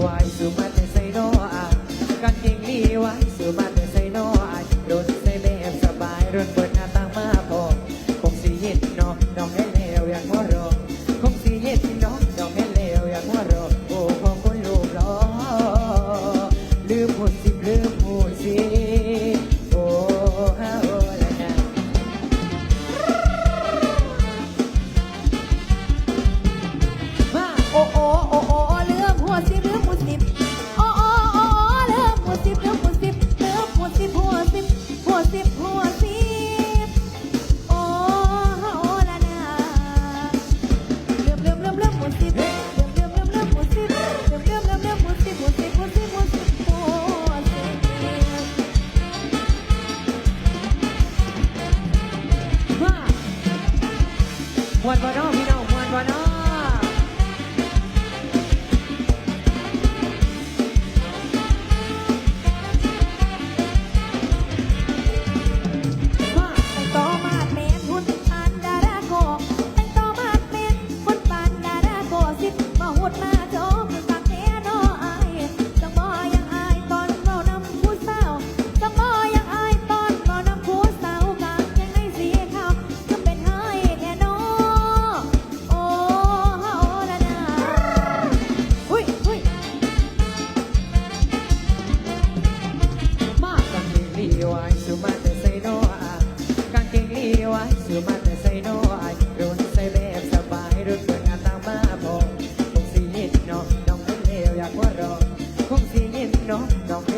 ไว้สู่มันใส่นออ่กางเกงลีไว้สู่มันใส่นออ่ Guardarão. no, no.